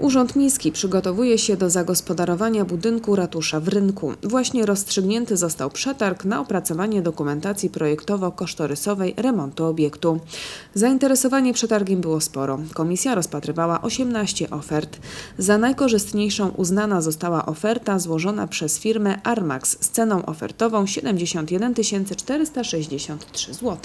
Urząd Miejski przygotowuje się do zagospodarowania budynku ratusza w rynku. Właśnie rozstrzygnięty został przetarg na opracowanie dokumentacji projektowo-kosztorysowej remontu obiektu. Zainteresowanie przetargiem było sporo. Komisja rozpatrywała 18 ofert. Za najkorzystniejszą uznana została oferta złożona przez firmę Armax z ceną ofertową 71 463 zł.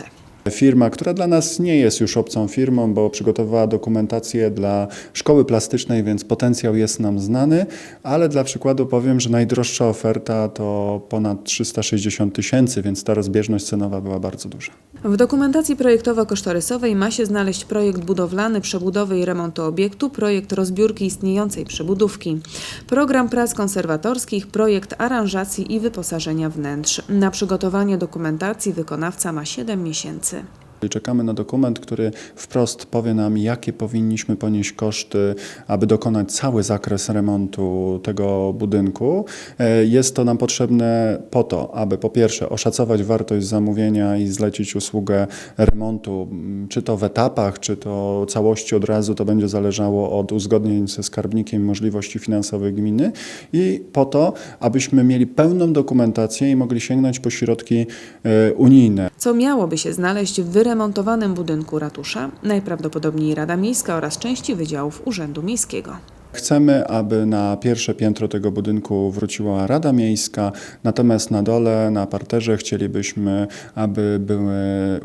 Firma, która dla nas nie jest już obcą firmą, bo przygotowała dokumentację dla szkoły plastycznej, więc potencjał jest nam znany, ale dla przykładu powiem, że najdroższa oferta to ponad 360 tysięcy, więc ta rozbieżność cenowa była bardzo duża. W dokumentacji projektowo-kosztorysowej ma się znaleźć projekt budowlany przebudowy i remontu obiektu, projekt rozbiórki istniejącej przebudówki, program prac konserwatorskich, projekt aranżacji i wyposażenia wnętrz. Na przygotowanie dokumentacji wykonawca ma 7 miesięcy. preguiça. Czekamy na dokument, który wprost powie nam, jakie powinniśmy ponieść koszty, aby dokonać cały zakres remontu tego budynku. E, Jest to nam potrzebne po to, aby po pierwsze oszacować wartość zamówienia i zlecić usługę remontu, m, czy to w etapach, czy to całości od razu, to będzie zależało od uzgodnień ze skarbnikiem możliwości finansowych gminy i po to, abyśmy mieli pełną dokumentację i mogli sięgnąć po środki e, unijne. Co miałoby się znaleźć w wyremontowanym budynku ratusza? Najprawdopodobniej Rada Miejska oraz części wydziałów Urzędu Miejskiego. Chcemy, aby na pierwsze piętro tego budynku wróciła Rada Miejska, natomiast na dole, na parterze chcielibyśmy, aby były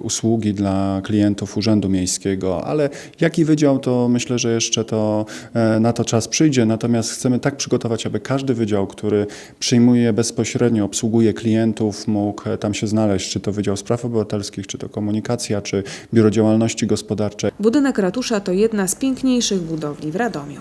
usługi dla klientów Urzędu Miejskiego, ale jaki wydział, to myślę, że jeszcze to e, na to czas przyjdzie, natomiast chcemy tak przygotować, aby każdy wydział, który przyjmuje bezpośrednio, obsługuje klientów, mógł e, tam się znaleźć, czy to Wydział Spraw Obywatelskich, czy to Komunikacja, czy Biuro Działalności Gospodarczej. Budynek ratusza to jedna z piękniejszych budowli w Radomiu.